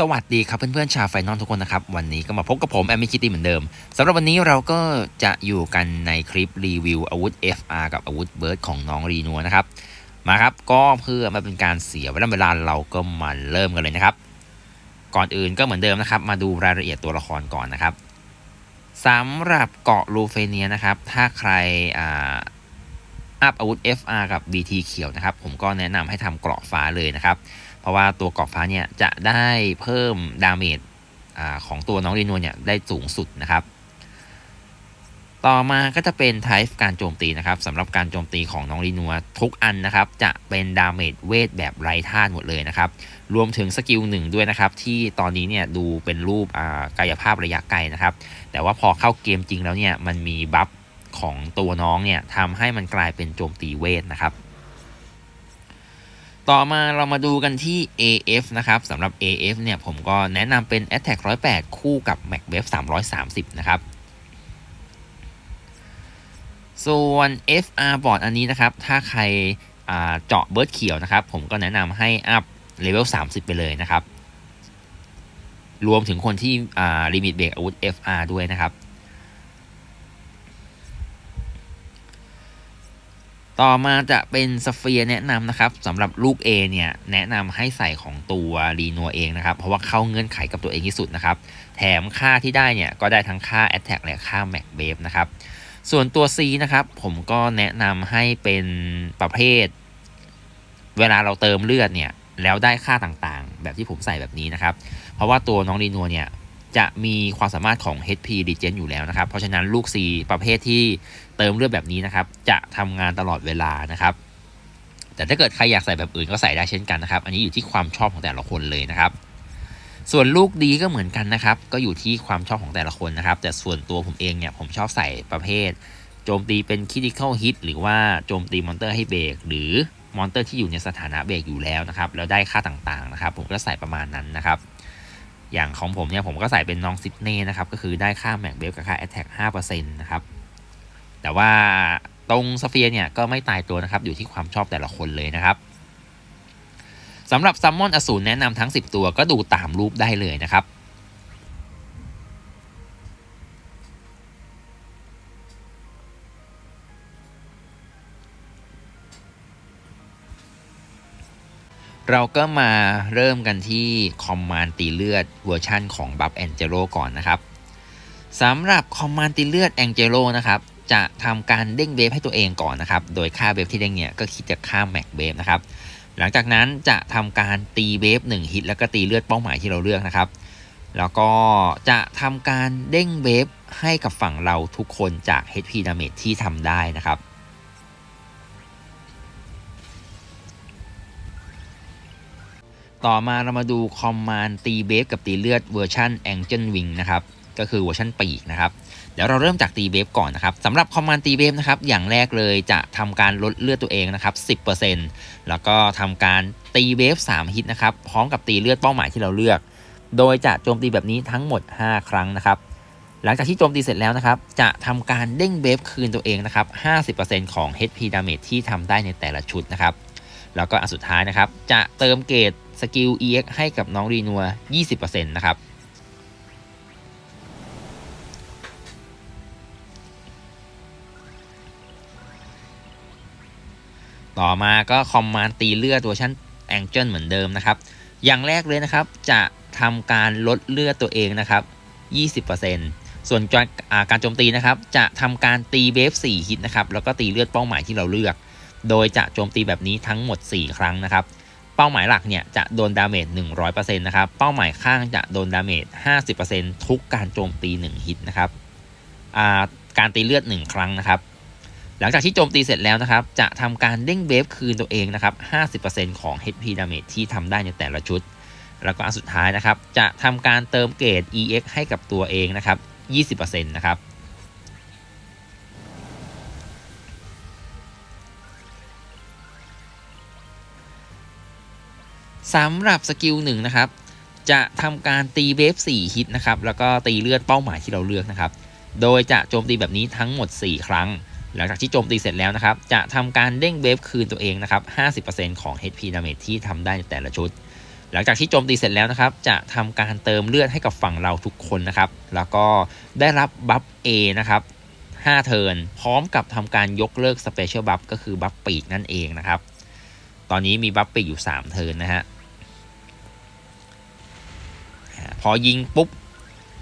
สวัสดีครับเพื่อนๆชาวไฟนอลทุกคนนะครับ วันนี้ก็มาพบกับผม แอมมี่คิตตี้เหมือนเดิมสำหรับวันนี้เราก็จะอยู่กันในคลิปรีวิวอาวุธ FR กับอาวุธเบิร์ดของน้องรีนัวนะครับ มาครับก็เพื่อมาเป็นการเสียเวลาเวลาเราก็มาเริ่มกันเลยนะครับ ก่อนอื่นก็เหมือนเดิมนะครับ มาดูรายละเอียดตัวละครก่อนนะครับสำหรับเกาะลูเฟเนียนะครับ ถ้าใครอ่าอัพอาวุธ FR กับ BT เขียวนะครับ ผมก็แนะนำให้ทำเกราะฟ้าเลยนะครับ เพราะว่าตัวเกราะฟ้าเนี่ยจะได้เพิ่มดาเมจของตัวน้องรีนวลเนี่ยได้สูงสุดนะครับ ต่อมาก็จะเป็นไทป์การโจมตีนะครับสำหรับการโจมตีของน้องรีนัวทุกอันนะครับ จะเป็นดาเมจเวทแบบไร้ธาตุหมดเลยนะครับ รวมถึงสกิลหนึ่งด้วยนะครับ ที่ตอนนี้เนี่ยดูเป็นรูปกายภาพระยะไกลนะครับ แต่ว่าพอเข้าเกมจริงแล้วเนี่ยมันมีบัฟของตัวน้องเนี่ยทำให้มันกลายเป็นโจมตีเวทนะครับ ต่อมาเรามาดูกันที่ AF นะครับสำหรับ AF เนี่ยผมก็แนะนำเป็น Attack 108 คู่กับ Mac w a v 330 นะครับส่วน FR บอร์ดอันนี้นะครับ ถ้าใครเจาะเบิร์ดเขียวนะครับ ผมก็แนะนำให้อัพเลเวล 30 ไปเลยนะครับ รวมถึงคนที่ลิมิตเบรกอาวุธ FR ด้วยนะครับ ต่อมาจะเป็นสเฟียแนะนำนะครับสำหรับลูก A เนี่ยแนะนำให้ใส่ของตัวรีนัวเองนะครับ เพราะว่าเข้าเงื่อนไขกับตัวเองที่สุดนะครับ แถมค่าที่ได้เนี่ยก็ได้ทั้งค่า Attack และค่า Mac b a v e นะครับ ส่วนตัว C นะครับ ผมก็แนะนำให้เป็นประเภท เวลาเราเติมเลือดเนี่ยแล้วได้ค่าต่างๆ แบบที่ผมใส่แบบนี้นะครับ เพราะว่าตัวน้องรีนัวเนี่ย จะมีความสามารถของ HP Regen อยู่แล้วนะครับ เพราะฉะนั้นลูก C ประเภทที่เติมเลือดแบบนี้นะครับ จะทำงานตลอดเวลานะครับ แต่ถ้าเกิดใครอยากใส่แบบอื่นก็ใส่ได้เช่นกันนะครับ อันนี้อยู่ที่ความชอบของแต่ละคนเลยนะครับส่วนลูกดีก็เหมือนกันนะครับ ก็อยู่ที่ความชอบของแต่ละคนนะครับ แต่ส่วนตัวผมเองเนี่ยผมชอบใส่ประเภท โจมตีเป็น critical hit หรือว่าโจมตีมอนเตอร์ให้เบรกหรือมอนเตอร์ที่อยู่ในสถานะเบรกอยู่แล้วนะครับ แล้วได้ค่าต่างๆนะครับ ผมก็ใส่ประมาณนั้นนะครับ อย่างของผมเนี่ยผมก็ใส่เป็นน้องซิดเน่นะครับ ก็คือได้ค่าแม็กเบลกับค่าแอตแทก5%นะครับ แต่ว่าตรงสเฟียเนี่ยก็ไม่ตายตัวนะครับ อยู่ที่ความชอบแต่ละคนเลยนะครับสำหรับซัมมอนอสูรแนะนำทั้ง 10 ตัวก็ดูตามรูปได้เลยนะครับ เราก็มาเริ่มกันที่คอมมานด์ตีเลือดเวอร์ชั่นของบัฟแองเจโ o ก่อนนะครับสำหรับคอมมานด์ตีเลือดแองเจโ o นะครับจะทำการเด้งเวฟให้ตัวเองก่อนนะครับ โดยค่าเวฟที่เด้งเนี่ยก็คิดจากค่าแม็กเวฟนะครับ หลังจากนั้นจะทำการตีเวฟ1ฮิตแล้วก็ตีเลือดเป้าหมายที่เราเลือกนะครับ แล้วก็จะทำการเด้งเวฟให้กับฝั่งเราทุกคนจาก HP damage ที่ทำได้นะครับ ต่อมาเรามาดูคอมมานด์ตีเบฟกับตีเลือดเวอร์ชัน Angel Wing นะครับก็คือเวอร์ชันปีกนะครับเดี๋ยวเราเริ่มจากตีเบฟก่อนนะครับสำหรับคอมมานด์ตีเบฟนะครับอย่างแรกเลยจะทำการลดเลือดตัวเองนะครับ 10%แล้วก็ทำการตีเบฟ3ฮิตนะครับพร้อมกับตีเลือดเป้าหมายที่เราเลือก โดยจะโจมตีแบบนี้ทั้งหมด 5 ครั้งนะครับหลังจากที่โจมตีเสร็จแล้วนะครับ จะทำการเด้งเบฟคืนตัวเองนะครับ 50%ของ HP damage ที่ทำได้ในแต่ละชุดนะครับ แล้วก็อันสุดท้ายนะครับ จะเติมเกรด สกิล EX ให้กับน้องรีนัว 20%นะครับ ต่อมาก็คอมมานด์ตีเลือดเวชั้นแองเจิลเหมือนเดิมนะครับ อย่างแรกเลยนะครับจะทำการลดเลือดตัวเองนะครับ 20%ส่วนการโจมตีนะครับ จะทำการตีเวฟ4ฮิตนะครับ แล้วก็ตีเลือดเป้าหมายที่เราเลือก โดยจะโจมตีแบบนี้ทั้งหมด 4 ครั้งนะครับ เป้าหมายหลักเนี่ยจะโดนดาเมจ100%นะครับ เป้าหมายข้างจะโดนดาเมจ50%ทุกการโจมตี 1 ฮิตนะครับการตีเลือด 1 ครั้งนะครับ หลังจากที่โจมตีเสร็จแล้วนะครับ จะทำการเด้งเบฟคืนตัวเองนะครับ 50%ของ HP damage ที่ทำได้ในแต่ละชุด แล้วก็อันสุดท้ายนะครับ จะทำการเติมเกรด EX ให้กับตัวเองนะครับ 20%นะครับ สำหรับสกิลหนึ่งนะครับ จะทำการตีเวฟ4ฮิตนะครับ แล้วก็ตีเลือดเป้าหมายที่เราเลือกนะครับ โดยจะโจมตีแบบนี้ทั้งหมด 4 ครั้ง หลังจากที่โจมตีเสร็จแล้วนะครับ จะทำการเด้งเวฟคืนตัวเองนะครับ 50%ของ HP damage ที่ทำได้ในแต่ละชุด หลังจากที่โจมตีเสร็จแล้วนะครับ จะทำการเติมเลือดให้กับฝั่งเราทุกคนนะครับ แล้วก็ได้รับบัฟ A นะครับ5เทิร์นพร้อมกับทำการยกเลิกสเปเชียลบัฟก็คือบัฟปีกนั่นเองนะครับ ตอนนี้มีบัฟปีกอยู่ 3 เทิร์นนะฮะ พอยิงปุ๊บ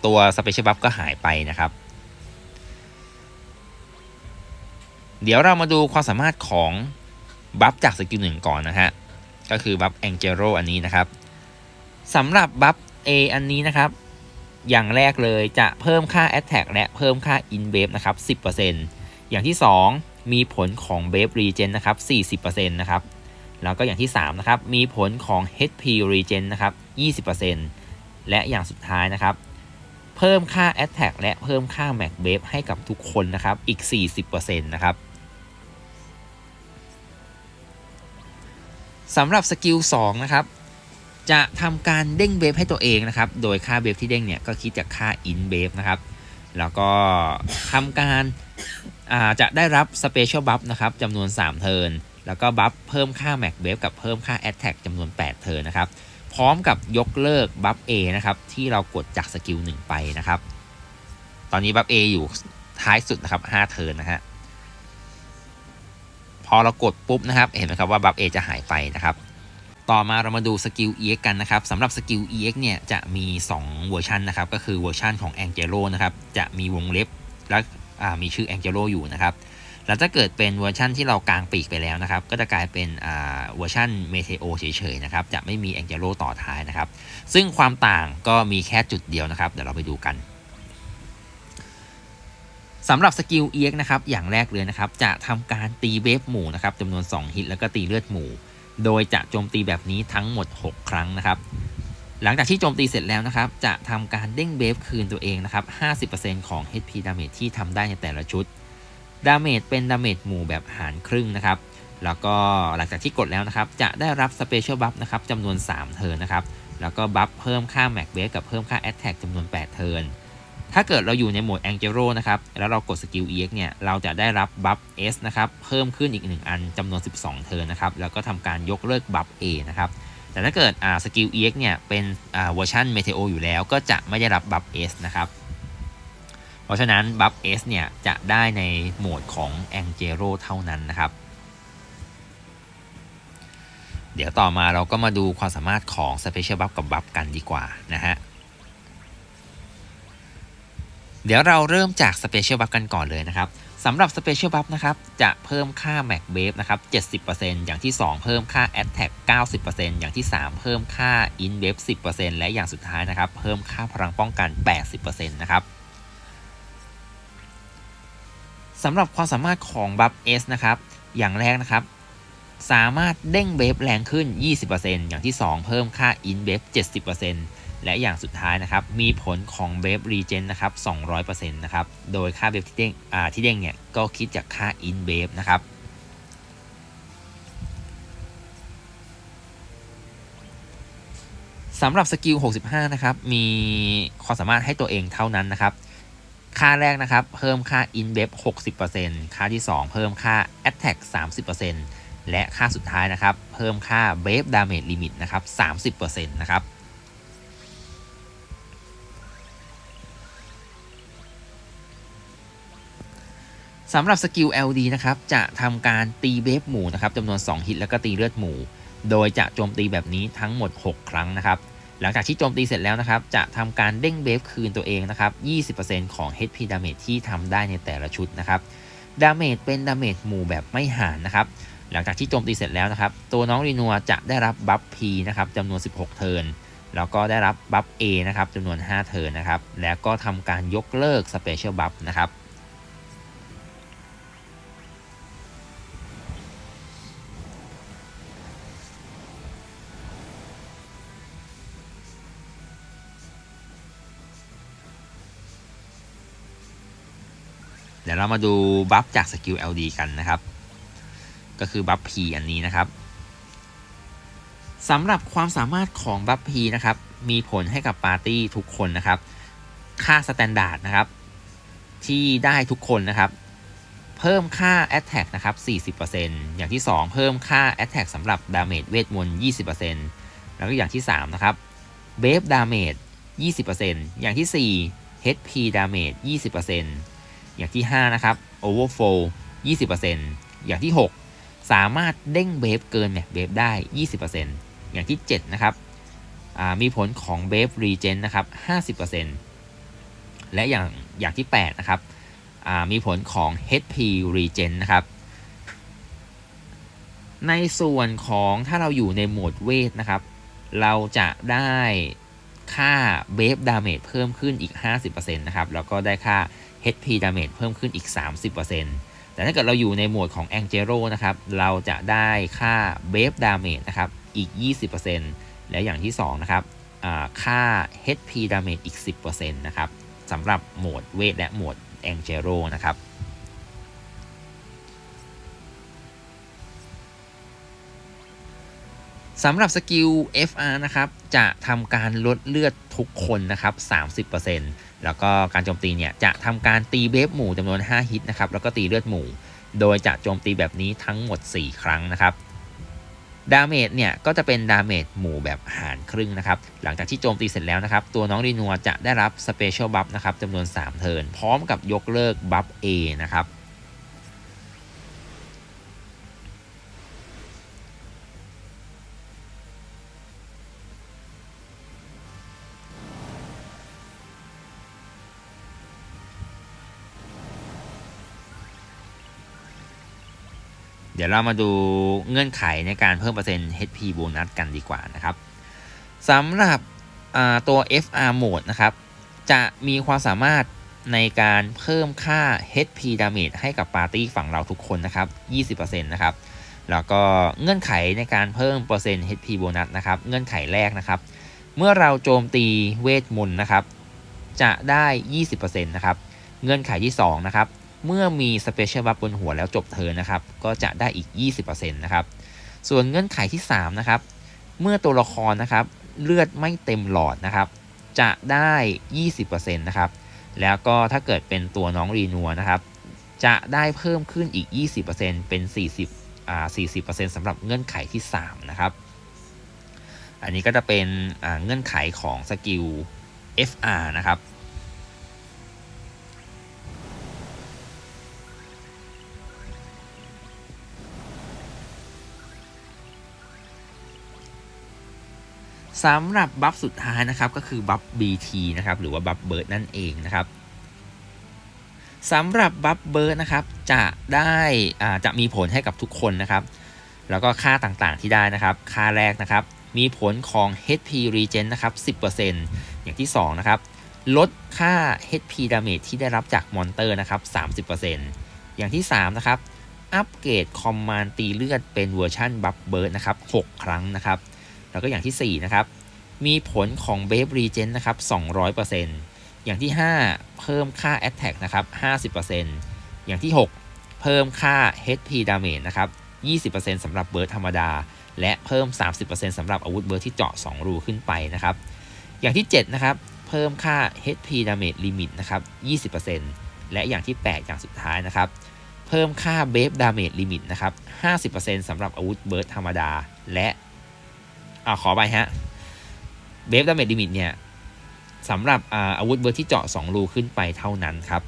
ตัวสเปเชียลบัฟก็หายไปนะครับ เดี๋ยวเรามาดูความสามารถของบัฟจากสกิลหนึ่งก่อนนะฮะ ก็คือบัฟแองเจโรอันนี้นะครับสำหรับบัฟ A อันนี้นะครับ อย่างแรกเลยจะเพิ่มค่า Attack และเพิ่มค่า In w a v e นะครับ 10%อย่างที่ 2 มีผลของ w a v e Regen นะครับ 40%นะครับ แล้วก็อย่างที่ 3 นะครับ มีผลของ HP Regen นะครับ 20% และอย่างสุดท้ายนะครับ เพิ่มค่า Attack และเพิ่มค่า Max w a v e ให้กับทุกคนนะครับ อีก 40%นะครับสำหรับสกิล2นะครับ จะทำการเด้งเบฟให้ตัวเองนะครับ โดยค่าเบฟที่เด้งเนี่ยก็คิดจากค่าอินเบฟนะครับ แล้วก็ทำการจะได้รับสเปเชียลบัฟนะครับจำนวน 3 เทิร์นแล้วก็บัฟเพิ่มค่าแม็กเบฟกับเพิ่มค่าแอตแทกจำนวน 8 เทิร์นนะครับ พร้อมกับยกเลิกบัฟ A นะครับ ที่เรากดจากสกิล1ไปนะครับ ตอนนี้บัฟ A ออยู่ท้ายสุดนะครับ5เทิร์นนะฮะพอเรากดปุ๊บนะครับเห็นไหมครับว่าบัฟเอจะหายไปนะครับ ต่อมาเรามาดูสกิล EX กันนะครับสำหรับสกิล EX เนี่ยจะมี 2 เวอร์ชันนะครับ ก็คือเวอร์ชันของ Angelo นะครับ จะมีวงเล็บและมีชื่อ Angelo อยู่นะครับ แล้วถ้าเกิดเป็นเวอร์ชันที่เรากางปีกไปแล้วนะครับ ก็จะกลายเป็นเวอร์ชัน Meteo เฉยๆนะครับ จะไม่มี Angelo ต่อท้ายนะครับ ซึ่งความต่างก็มีแค่จุดเดียวนะครับ เดี๋ยวเราไปดูกันสำหรับสกิล EX นะครับ อย่างแรกเลยนะครับ จะทำการตีเวฟหมู่นะครับจำนวน 2 ฮิตแล้วก็ตีเลือดหมู่ โดยจะโจมตีแบบนี้ทั้งหมด 6 ครั้งนะครับ หลังจากที่โจมตีเสร็จแล้วนะครับ จะทำการเด้งเบฟคืนตัวเองนะครับ 50%ของ HP Damage ที่ทำได้ในแต่ละชุด ดาเมจเป็นดาเมจหมู่แบบหารครึ่งนะครับ แล้วก็หลังจากที่กดแล้วนะครับ จะได้รับสเปเชียลบัฟนะครับจำนวน 3 เทิร์นนะครับ แล้วก็บัฟเพิ่มค่าแม็กเวฟกับเพิ่มค่าแอตแทกจำนวน 8 เทิร์น ถ้าเกิดเราอยู่ในโหมด Angelo นะครับ แล้วเรากดสกิล EX เนี่ย เราจะได้รับบัฟ S นะครับ เพิ่มขึ้นอีก 1 อันจำนวน 12 เทิร์นนะครับ แล้วก็ทำการยกเลิกบัฟ A นะครับแต่ถ้าเกิดสกิล EX เนี่ย เป็นเวอร์ชัน Meteo อยู่แล้วก็จะไม่ได้รับบัฟ S นะครับ เพราะฉะนั้นบัฟ S เนี่ย จะได้ในโหมดของ Angelo เท่านั้นนะครับ เดี๋ยวต่อมาเราก็มาดูความสามารถของ Special Buff กับ Buff กันดีกว่านะฮะเดี๋ยวเราเริ่มจาก Special Buff กันก่อนเลยนะครับสำหรับ Special Buff นะครับ จะเพิ่มค่า Max w a v e นะครับ 70%อย่างที่ 2 เพิ่มค่า Attack 90%อย่างที่ 3 เพิ่มค่า In w a v e 10%และอย่างสุดท้ายนะครับ เพิ่มค่าพลังป้องกัน 80%นะครับ สำหรับความสามารถของ Buff S นะครับ อย่างแรกนะครับ สามารถเด้งเวฟแรงขึ้น 20%อย่างที่ 2 เพิ่มค่า In w a v e 70%และอย่างสุดท้ายนะครับ มีผลของเบฟรีเจนนะครับ 200%นะครับ โดยค่าเบฟที่เด้งที่เด้งเนี่ย ก็คิดจากค่าอินเบฟนะครับสำหรับสกิล 65 นะครับ มีความสามารถให้ตัวเองเท่านั้นนะครับ ค่าแรกนะครับ เพิ่มค่า in b e f 60%ค่าที่ 2 เพิ่มค่า attack 30%และค่าสุดท้ายนะครับ เพิ่มค่า b e damage limit นะครับ30%นะครับสำหรับสกิล LD นะครับ จะทำการตีเบฟหมูนะครับจำนวน 2 ฮิตแล้วก็ตีเลือดหมู โดยจะโจมตีแบบนี้ทั้งหมด 6 ครั้งนะครับ หลังจากที่โจมตีเสร็จแล้วนะครับ จะทำการเด้งเบฟคืนตัวเองนะครับ 20%ของ HP Damage ที่ทำได้ในแต่ละชุดนะครับ ดาเมจเป็นดาเมจหมู่แบบไม่หารนะครับ หลังจากที่โจมตีเสร็จแล้วนะครับ ตัวน้องรีนัวจะได้รับบัฟ P นะครับจำนวน 16 เทิร์น แล้วก็ได้รับบัฟ A นะครับจำนวน 5 เทิร์นนะครับ แล้วก็ทำการยกเลิก Special Buff นะครับ ดี๋ยวเรามาดูบัฟจากสกิล LD กันนะครับ ก็คือบัฟ P อันนี้นะครับสำหรับความสามารถของบัฟ P นะครับ มีผลให้กับปาร์ตี้ทุกคนนะครับ ค่าสแตนดาร์ดนะครับ ที่ได้ทุกคนนะครับ เพิ่มค่า Attack นะครับ 40%อย่างที่ 2 เพิ่มค่า Attack สำหรับ Damage เวทมนต์20%แแล้วก็อย่างที่ 3 นะครับ Wave Damage 20%อย่างที่ 4 HP Damage 20% อย่างที่ 5 นะครับ Overflow 20%อย่างที่ 6 สามารถเด้งเบฟเกินเนี่ยเบฟได้ 20%อย่างที่ 7 นะครับมีผลของเบฟรีเจนนะครับ 50%และอย่างอย่างที่ 8 นะครับมีผลของ HP Regen นะครับ ในส่วนของถ้าเราอยู่ในโหมดเวทนะครับ เราจะได้ค่าเบฟดาเมจเพิ่มขึ้นอีก 50%นะครับ แล้วก็ได้ค่า HP damage เพิ่มขึ้นอีก 30%แต่ถ้าเกิดเราอยู่ในโหมดของ a n g e l o นะครับ เราจะได้ค่า Wave Damage นะครับอีก 20%และอย่างที่2นะครับค่า HP Damage อีก 10%นะครับสำหรับโหมดเวทและโหมด a n g e l o นะครับ สำหรับสกิล FR นะครับจะทำการลดเลือดทุกคนนะครับ 30%แล้วก็การโจมตีเนี่ยจะทำการตีเบฟหมู่จำนวน 5 ฮิตนะครับแล้วก็ตีเลือดหมู่ โดยจะโจมตีแบบนี้ทั้งหมด 4 ครั้งนะครับดาเมจเนี่ยก็จะเป็นดาเมจหมู่แบบหารครึ่งนะครับหลังจากที่โจมตีเสร็จแล้วนะครับตัวน้องรีนัวจะได้รับสเปเชียลบัฟนะครับจำนวน 3 เทิร์นพร้อมกับยกเลิกบัฟ A นะครับ เดี๋ยวเรามาดูเงื่อนไขในการเพิ่มเปอร์เซ็นต์ HP โบนัสกันดีกว่านะครับสำหรับตัว FR mode นะครับ จะมีความสามารถในการเพิ่มค่า HP damage ให้กับปาร์ตี้ฝั่งเราทุกคนนะครับ 20%นะครับ แล้วก็เงื่อนไขในการเพิ่มเปอร์เซ็นต์ HP โบนัสนะครับ เงื่อนไขแรกนะครับ เมื่อเราโจมตีเวทมนต์นะครับ จะได้ 20%นะครับ เงื่อนไขที่ 2 นะครับ เมื่อมีสเปเชียลบัฟบนหัวแล้วจบเทินนะครับ ก็จะได้อีก 20%นะครับ ส่วนเงื่อนไขที่ 3 นะครับ เมื่อตัวละครนะครับ เลือดไม่เต็มหลอดนะครับ จะได้ 20%นะครับ แล้วก็ถ้าเกิดเป็นตัวน้องรีนัวนะครับ จะได้เพิ่มขึ้นอีก 20%เป็น 40อ่า40%สำหรับเงื่อนไขที่ 3 นะครับ อันนี้ก็จะเป็นเงื่อนไขของสกิล FR นะครับ สำหรับบัฟสุดท้ายนะครับก็คือบัฟ BT นะครับหรือว่าบัฟเบิร์ดนั่นเองนะครับสำหรับบัฟเบิร์ดนะครับจะได้จะมีผลให้กับทุกคนนะครับ แล้วก็ค่าต่างๆที่ได้นะครับ ค่าแรกนะครับ มีผลของ HP Regen นะครับ 10%อย่างที่ 2 นะครับ ลดค่า HP Damage ที่ได้รับจากมอนเตอร์นะครับ 30%อย่างที่ 3 นะครับ อัปเกรดคอมมานด์ตีเลือดเป็นเวอร์ชันบัฟเบิร์ดนะครับ 6 ครั้งนะครับ แล้วก็อย่างที่ 4 นะครับ มีผลของ b a v e Regen นะครับ 200%อย่างที่ 5 เพิ่มค่า Attack นะครับ 50%อย่างที่ 6 เพิ่มค่า HP Damage นะครับ 20%สำหรับเบิร์ดธรรมดา และเพิ่ม 30%สำหรับอาวุธเบิร์ดที่เจาะ 2 รูขึ้นไปนะครับ อย่างที่ 7 นะครับ เพิ่มค่า HP Damage Limit นะครับ 20%และอย่างที่ 8 อย่างสุดท้ายนะครับเพิ่มค่า b a v e Damage Limit นะครับ 50%สำหรับอาวุธเบิร์ดธรรมดา และ อ่าขอไปฮะเบฟดาเมจลิมิตเนี่ยสำหรับอาอาวุธเบอร์ที่เจาะ 2 รูขึ้นไปเท่านั้นครับ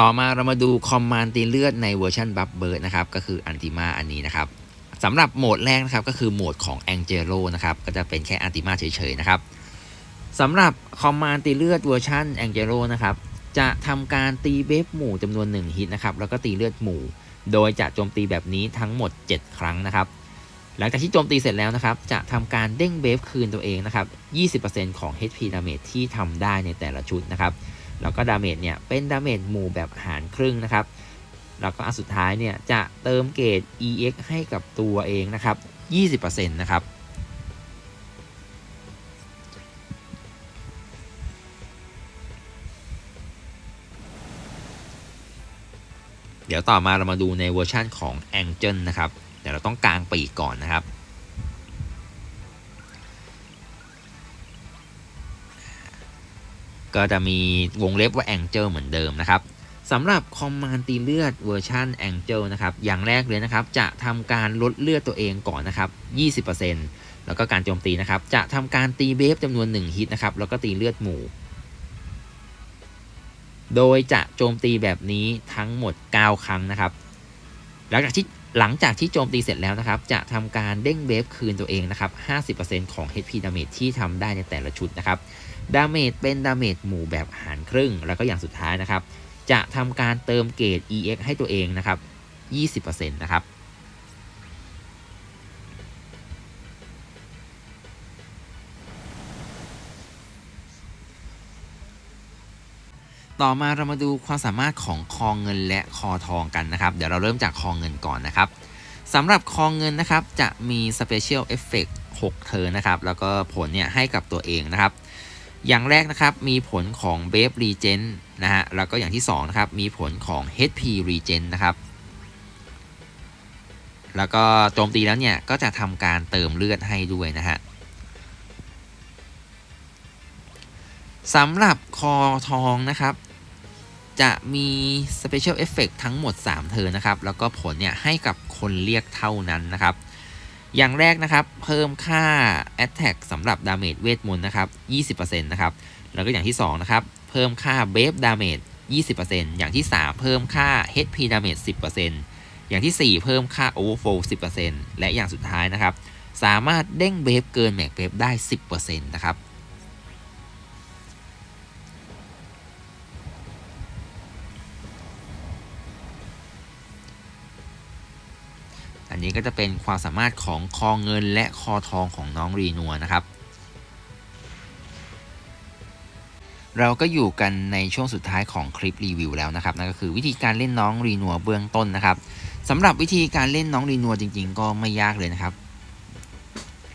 ต่อมาเรามาดูคอมมานด์ตีเลือดในเวอร์ชันบัฟเบิร์ดนะครับ ก็คืออันติมาอันนี้นะครับ สำหรับโหมดแรกนะครับก็คือโหมดของ a n g e l o นะครับก็จะเป็นแค่อันติมาเฉยๆนะครับสำหรับคอมมานด์ตีเลือดเวอร์ชัน a n g e l o นะครับจะทำการตีเบฟหมู่จำนวน1ฮิตนะครับแล้วก็ตีเลือดหมู่ โดยจะโจมตีแบบนี้ทั้งหมด 7 ครั้งนะครับ หลังจากที่โจมตีเสร็จแล้วนะครับ จะทำการเด้งเบฟคืนตัวเองนะครับ 20%ของ HP damage ที่ทำได้ในแต่ละชุดนะครับ แล้วก็ดาเมจเนี่ยเป็นดาเมจหมู่แบบหารครึ่งนะครับ แล้วก็อันสุดท้ายเนี่ยจะเติมเกรด EX ให้กับตัวเองนะครับ 20%นะครับเดี๋ยวต่อมาเรามาดูในเวอร์ชั่นของ Angel นะครับ เดี๋ยวเราต้องกางปีกก่อนนะครับ ก็จะมีวงเล็บว่า Angel เหมือนเดิมนะครับ สำหรับคอมมานด์ตีเลือดเวอร์ชัน Angel นะครับ อย่างแรกเลยนะครับ จะทำการลดเลือดตัวเองก่อนนะครับ 20%แล้วก็การโจมตีนะครับ จะทำการตีเบฟจำนวน 1 ฮิตนะครับ แล้วก็ตีเลือดหมู่ โดยจะโจมตีแบบนี้ทั้งหมด 9 ครั้งนะครับ หลังจากที่หลังจากที่โจมตีเสร็จแล้วนะครับ จะทำการเด้งเบฟคืนตัวเองนะครับ 50%ของ HP damage ที่ทำได้ในแต่ละชุดนะครับ ดาเมจเป็นดาเมจหมู่แบบหารครึ่ง แล้วก็อย่างสุดท้ายนะครับ จะทำการเติมเกรด EX ให้ตัวเองนะครับ 20%นะครับ ต่อมาเรามาดูความสามารถของคอเงินและคอทองกันนะครับ เดี๋ยวเราเริ่มจากคอเงินก่อนนะครับสำหรับคอเงินนะครับจะมี Special Effect 6เทอร์นะครับ แล้วก็ผลเนี่ยให้กับตัวเองนะครับ อย่างแรกนะครับมีผลของ b a v e Regen นะฮะแล้วก็อย่างที่2นะครับมีผลของ HP Regen นะครับแล้วก็โจมตีแล้วเนี่ยก็จะทำการเติมเลือดให้ด้วยนะฮะสำหรับคอทองนะครับ จะมี Special Effect ทั้งหมด 3เทอร์นะครับ แล้วก็ผลเนี่ยให้กับคนเรียกเท่านั้นนะครับ อย่างแรกนะครับ เพิ่มค่า Attack สำหรับดาเมจเวทมนต์นะครับ 20%นะครับ แล้วก็อย่างที่2นะครับ เพิ่มค่าเบฟดาเมจ20%อย่างที่ 3 เพิ่มค่า HP ดาเมจ10%อย่างที่ 4 เพิ่มค่า Overflow 10%และอย่างสุดท้ายนะครับ สามารถเด้งเบฟเกินแม็กเบฟได้ 10%นะครับ อันนี้ก็จะเป็นความสามารถของคอเงินและคอทองของน้องรีนัวนะครับ เราก็อยู่กันในช่วงสุดท้ายของคลิปรีวิวแล้วนะครับนั่นก็คือวิธีการเล่นน้องรีนัวเบื้องต้นนะครับสำหรับวิธีการเล่นน้องรีนัวจริง ๆ ก็ไม่ยากเลยนะครับ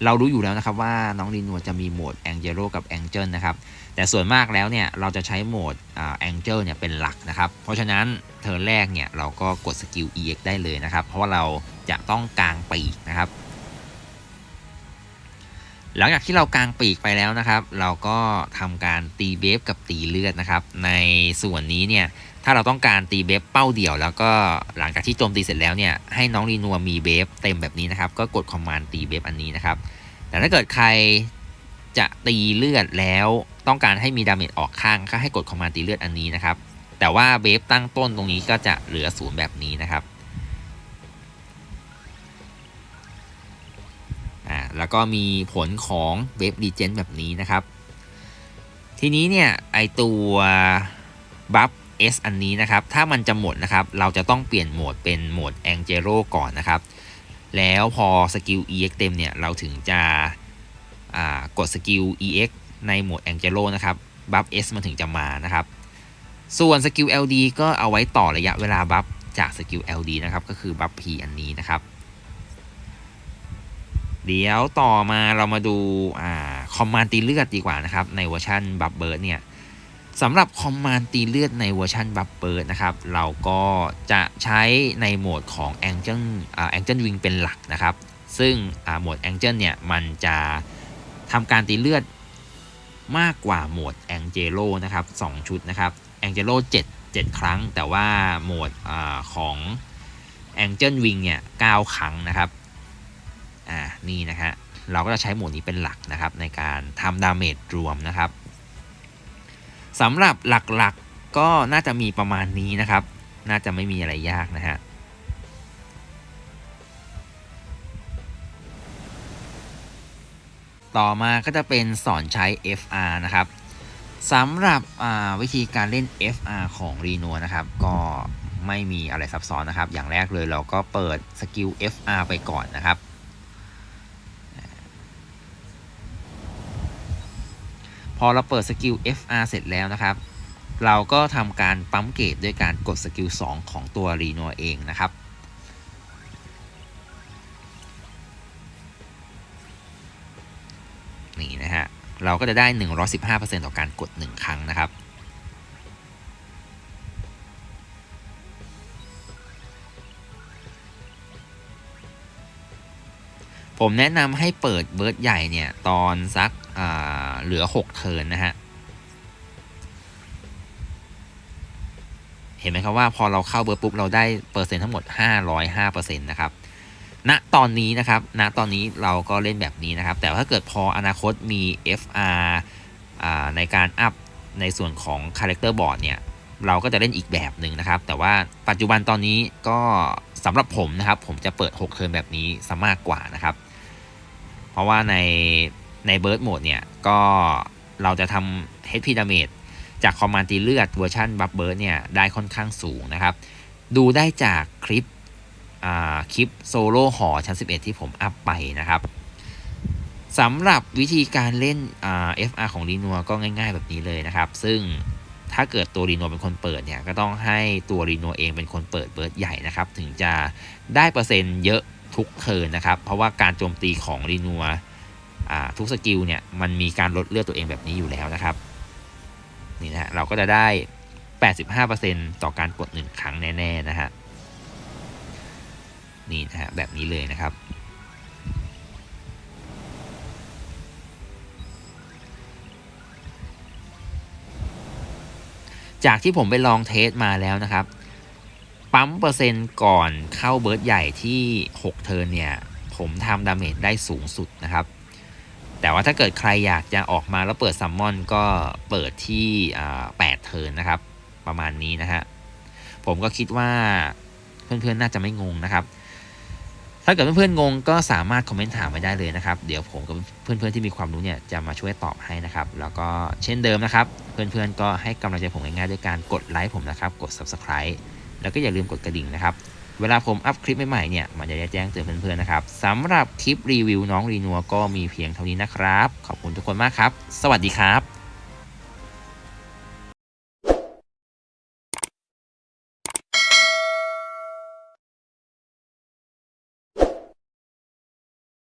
เรารู้อยู่แล้วนะครับว่าน้องรีนัวจะมีโหมดแองเจโ o กับแองเจิลนะครับ แต่ส่วนมากแล้วเนี่ยเราจะใช้โหมดแองเจิลเนี่ยเป็นหลักนะครับ เพราะฉะนั้นเทิร์นแรกเนี่ยเราก็กดสกิล EX ได้เลยนะครับ เพราะว่าเราจะต้องกางปีกนะครับ หลังจากที่เรากางปีกไปแล้วนะครับ เราก็ทำการตีเบฟกับตีเลือดนะครับ ในส่วนนี้เนี่ยถ้าเราต้องการตีเบฟเป้าเดี่ยว แล้วก็หลังจากที่โจมตีเสร็จแล้วเนี่ยให้น้องรีนัวมีเบฟเต็มแบบนี้นะครับ ก็กดคอมมานด์ตีเบฟอันนี้นะครับ แต่ถ้าเกิดใครจะตีเลือดแล้ว ต้องการให้มีดาเมจออกข้างก็ให้กดคอมมานด์ตีเลือดอันนี้นะครับ แต่ว่าเบฟตั้งต้นตรงนี้ก็จะเหลือศูนย์แบบนี้นะครับอ่าแล้วก็มีผลของเวฟดีเจนแบบนี้นะครับ ทีนี้เนี่ยไอตัวบัฟ S อันนี้นะครับ ถ้ามันจะหมดนะครับ เราจะต้องเปลี่ยนโหมดเป็นโหมด a n g e l o ก่อนนะครับ แล้วพอสกิล EX เต็มเนี่ย เราถึงจะกดสกิล EX ในโหมด a n g e l o นะครับบัฟ S มันถึงจะมานะครับ ส่วนสกิล LD ก็เอาไว้ต่อระยะเวลาบัฟจากสกิล LD นะครับ ก็คือบัฟ P อันนี้นะครับ เดี๋ยวต่อมาเรามาดูคอมมานด์ตีเลือดดีกว่านะครับ ในเวอร์ชันบัฟเบิร์ดเนี่ยสำหรับคอมมานด์ตีเลือดในเวอร์ชันบัฟเบิร์ดนะครับ เราก็จะใช้ในโหมดของ Angel อ่า Angel Wing เป็นหลักนะครับ ซึ่งโหมด Angel เนี่ยมันจะทำการตีเลือด มากกว่าโหมด Angelo นะครับ2ชุดนะครับ Angelo 7 7 ครั้ง แต่ว่าโหมดอของ Angel Wing เนี่ย9ครั้งนะครับอ่านี่นะฮะเราก็จะใช้โหมดนี้เป็นหลักนะครับในการทำดาเมจรวมนะครับสำหรับหลักๆก็น่าจะมีประมาณนี้นะครับ น่าจะไม่มีอะไรยากนะฮะ ต่อมาก็จะเป็นสอนใช้ FR นะครับสำหรับวิธีการเล่น FR ของ Reno นะครับ ก็ไม่มีอะไรซับซ้อนนะครับ อย่างแรกเลยเราก็เปิดสกิล FR ไปก่อนนะครับ พอเราเปิดสกิล FR เสร็จแล้วนะครับ เราก็ทำการปั๊มเกตด้วยการกดสกิล2ของตัว Reno เองนะครับ เราก็จะได้ 115%ต่อการกด 1 ครั้งนะครับผมแนะนำให้เปิดเบิร์ดใหญ่เนี่ย ตอนสักเหลือ 6 เทินนะฮะ เห็นไหมครับว่าพอเราเข้าเบอร์ปุ๊บ เราได้เปอร์เซ็นต์ทั้งหมด 505%นะครับ ณตอนนี้นะครับณตอนนี้เราก็เล่นแบบนี้นะครับ แต่ถ้าเกิดพออนาคตมี FR ในการอัพในส่วนของ Character Board เนี่ยเราก็จะเล่นอีกแบบหนึ่งนะครับ แต่ว่าปัจจุบันตอนนี้ก็สำหรับผมนะครับ ผมจะเปิด 6 เทิร์นแบบนี้ซะมากกว่านะครับ เพราะว่าในในเบิร์ดโหมดเนี่ยก็เราจะทำ HP Damage จากคอมมานด์ตีเลือดเวอร์ชันบัฟเบิร์ดเนี่ยได้ค่อนข้างสูงนะครับ ดูได้จากคลิป คลิปโซโล่หอชั้น 11 ที่ผมอัพไปนะครับสำหรับวิธีการเล่นอ่า FR ของรีนัวก็ง่ายๆแบบนี้เลยนะครับ ซึ่งถ้าเกิดตัวรีนัวเป็นคนเปิดเนี่ยก็ต้องให้ตัวรีนัวเองเป็นคนเปิดเบิร์ดใหญ่นะครับ ถึงจะได้เปอร์เซ็นต์เยอะทุกเทิร์นนะครับ เพราะว่าการโจมตีของรีนัวทุกสกิลเนี่ยมันมีการลดเลือดตัวเองแบบนี้อยู่แล้วนะครับนี่นะฮะเราก็จะได้ 85%ต่อการกด 1 ครั้งแน่ ๆ นะฮะ นี่นะฮะแบบนี้เลยนะครับ จากที่ผมไปลองเทสมาแล้วนะครับ ปั๊มเปอร์เซ็นต์ก่อนเข้าเบิร์ดใหญ่ที่ 6 เทิร์นเนี่ย ผมทำดาเมจได้สูงสุดนะครับแต่ว่าถ้าเกิดใครอยากจะออกมาแล้วเปิดซัมมอนก็เปิดที่8เทิร์นนะครับ ประมาณนี้นะฮะ ผมก็คิดว่าเพื่อนๆ น่าจะไม่งงนะครับ ถ้าเกิดเพื่อนๆงงก็สามารถคอมเมนต์ถามไว้ได้เลยนะครับ เดี๋ยวผมกับเพื่อนๆที่มีความรู้เนี่ยจะมาช่วยตอบให้นะครับ แล้วก็เช่นเดิมนะครับ เพื่อนๆก็ให้กำลังใจผมง่ายๆด้วยการกดไลค์ผมนะครับ กด subscribe แล้วก็อย่าลืมกดกระดิ่งนะครับ เวลาผมอัพคลิปใหม่ๆเนี่ยมันจะได้แจ้งเตือนเพื่อนๆนะครับสำหรับคลิปรีวิวน้องรีนัวก็มีเพียงเท่านี้นะครับ ขอบคุณทุกคนมากครับ สวัสดีครับ